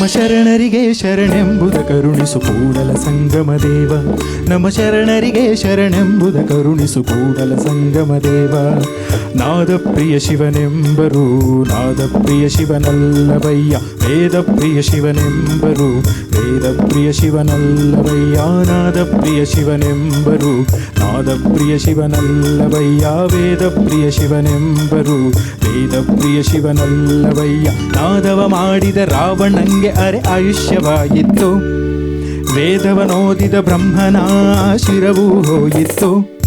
ನಮ್ಮ ಶರಣರಿಗೆ ಶರಣೆಂಬುದ ಕರುಣಿಸು ಕೂಡಲ ಸಂಗಮ ದೇವ. ನಮ್ಮ ಶರಣರಿಗೆ ಶರಣೆಂಬುದ ಕರುಣಿಸು ಕೂಡಲ ಸಂಗಮ ದೇವ. ನಾದ ಪ್ರಿಯ ಶಿವನೆಂಬರು, ನಾದ ಪ್ರಿಯ ಶಿವನಲ್ಲವಯ್ಯ. ವೇದ ಪ್ರಿಯ ಶಿವನೆಂಬರು, ವೇದ ಪ್ರಿಯ ಶಿವನಲ್ಲವಯ್ಯ. ನಾದ ಪ್ರಿಯ ಶಿವನೆಂಬರು, ನಾದ ಪ್ರಿಯ ಶಿವನಲ್ಲವಯ್ಯ. ವೇದ ಪ್ರಿಯ ಶಿವನೆಂಬರು, ವೇದ ಪ್ರಿಯ ಶಿವನಲ್ಲವಯ್ಯ. ನಾದವ ಮಾಡಿದ ರಾವಣಂಗೆ ಅರೆ ಆಯುಷ್ಯವಾಗಿತ್ತು. ವೇದವನೋದಿದ ಬ್ರಹ್ಮನ ಶಿರವೂ ಹೋಯಿತು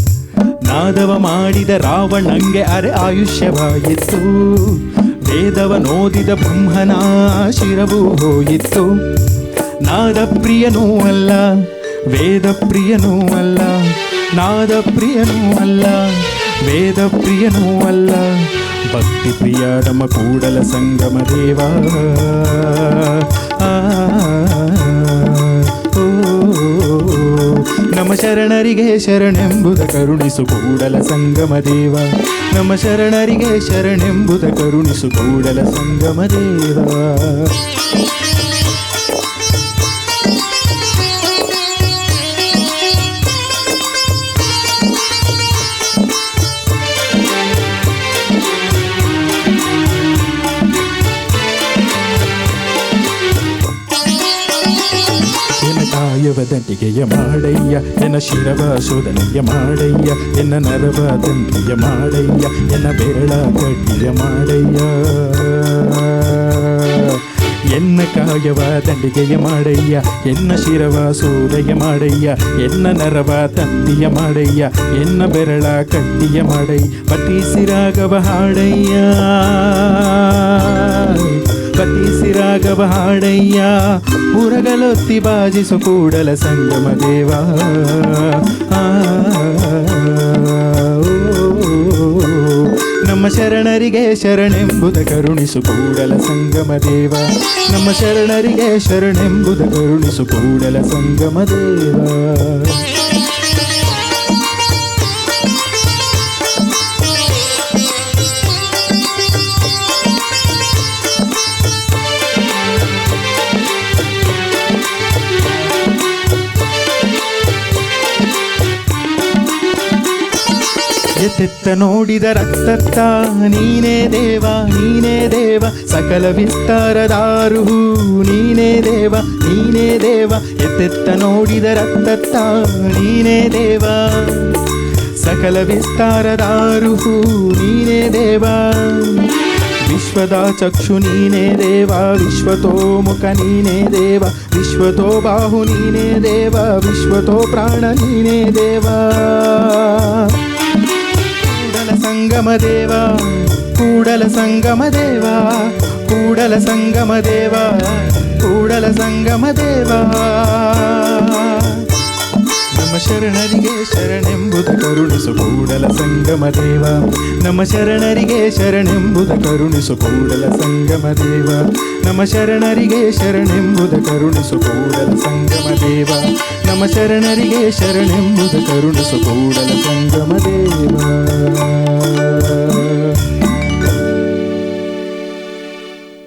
ನಾದವ ಮಾಡಿದ ರಾವಣಂಗೆ ಅರೆ ಆಯುಷ್ಯವಾಗಿತ್ತು. ವೇದವನೋದಿದ ಬ್ರಹ್ಮನ ಶಿರವೂ ಹೋಯಿತ್ತು ನಾದ ಪ್ರಿಯನೂ ಅಲ್ಲ ವೇದ ಪ್ರಿಯನೂ ಅಲ್ಲ ನಾದ ಪ್ರಿಯನೂ ಅಲ್ಲ ವೇದ ಪ್ರಿಯನೂ ಅಲ್ಲ. ಭಕ್ತಿ ಪ್ರಿಯ ನಮ್ಮ ಕೂಡಲ ಸಂಗಮ ದೇವ. ನಮ್ಮ ಶರಣರಿಗೆ ಶರಣೆಂಬುದ ಕರುಣಿಸು ಕೂಡಲ ಸಂಗಮ ದೇವ. ನಮ್ಮ ಶರಣರಿಗೆ ಶರಣೆಂಬುದ ಕರುಣಿಸು ಕೂಡಲ ಸಂಗಮ ದೇವ. ಎನ್ನ ಕಾಯವ ದಂಟಿಗೆಯ ಮಾಡಯ್ಯ ಎನ್ನ ಶಿರವ ಶೋಧನೆಯ ಮಾಡಯ್ಯ ಎನ್ನ ನರವ ದಂತಿಯ ಮಾಡಯ್ಯ ಎನ್ನ ಬೆರಳ ಕಡ್ಡಿಯ ಮಾಡಯ್ಯ ಎನ್ನ ಕಾಯವ ದಂಡಿಗೆಯ ಮಾಡಯ್ಯ ಎನ್ನ ಶಿರವ ಸೂದಯ ಮಾಡಯ್ಯ ಎನ್ನ ನರವ ತಂತಿಯ ಮಾಡಯ್ಯ ಎನ್ನ ಬೆರಳ ಕಡ್ಡಿಯ ಮಾಡಯ್ಯ ಪತಿಸಿರಾಗವ ಹಾಡಯ್ಯ ರಾಘವ ಹಾಡಯ್ಯ ಉರಗಲೊತ್ತಿ ಬಾಜಿಸು ಕೂಡಲ ಸಂಗಮ ದೇವ. ನಮ್ಮ ಶರಣರಿಗೆ ಶರಣೆಂಬುದ ಕರುಣಿಸು ಕೂಡಲ ಸಂಗಮ ದೇವ. ನಮ್ಮ ಶರಣರಿಗೆ ಶರಣೆಂಬುದ ಕರುಣಿಸು ಕೂಡಲ ಸಂಗಮ ದೇವ. ಎತ್ತೆತ್ತ ನೋಡಿದ ರಕ್ತತ್ತ. ನೀನೇ ದೇವ ನೀನೇ ದೇವ, ಸಕಲ ವಿಸ್ತಾರದಾರು ನೀನೇ ದೇವ ನೀನೇ ದೇವ, ಎತ್ತೆತ್ತ ನೋಡಿದ ರಕ್ತತ್ತ. ನೀನೇ ದೇವ, ಸಕಲ ವಿಸ್ತಾರದಾರು ನೀನೇ ದೇವ, ವಿಶ್ವದ ಚಕ್ಷು ನೀನೇ ದೇವ ವಿಶ್ವತೋ ಮುಖ ನೀನೇ ದೇವ, ವಿಶ್ವತೋ ಬಾಹು ನೀನೇ ದೇವ, ವಿಶ್ವತೋ ಪ್ರಾಣ ನೀನೇ ದೇವ. ಸಂಗಮ ದೇವ ಕೂಡಲ ಸಂಗಮ ದೇವ ಕೂಡಲ ಸಂಗಮ ದೇವ ಕೂಡಲ ಸಂಗಮ ದೇವ ನಮ್ಮ ಶರಣರಿಗೆ ಶರಣೆಂಬುದು ಕರುಣಿಸು ಕೂಡಲ ಸಂಗಮ ದೇವ ನಮ್ಮ ಶರಣರಿಗೆ ಶರಣೆಂಬುದು ಕರುಣಿಸು ಕೂಡಲ ಸಂಗಮ ದೇವ ನಮ್ಮ ಶರಣರಿಗೆ ಶರಣೆಂಬುದು ಕರುಣಿಸು ಕೂಡಲ ಸಂಗಮ ದೇವ ನಮ್ಮ ಶರಣರಿಗೆ ಶರಣೆಂಬುದು ಕರುಣಿಸು ಕೂಡಲ ಸಂಗಮ ದೇವ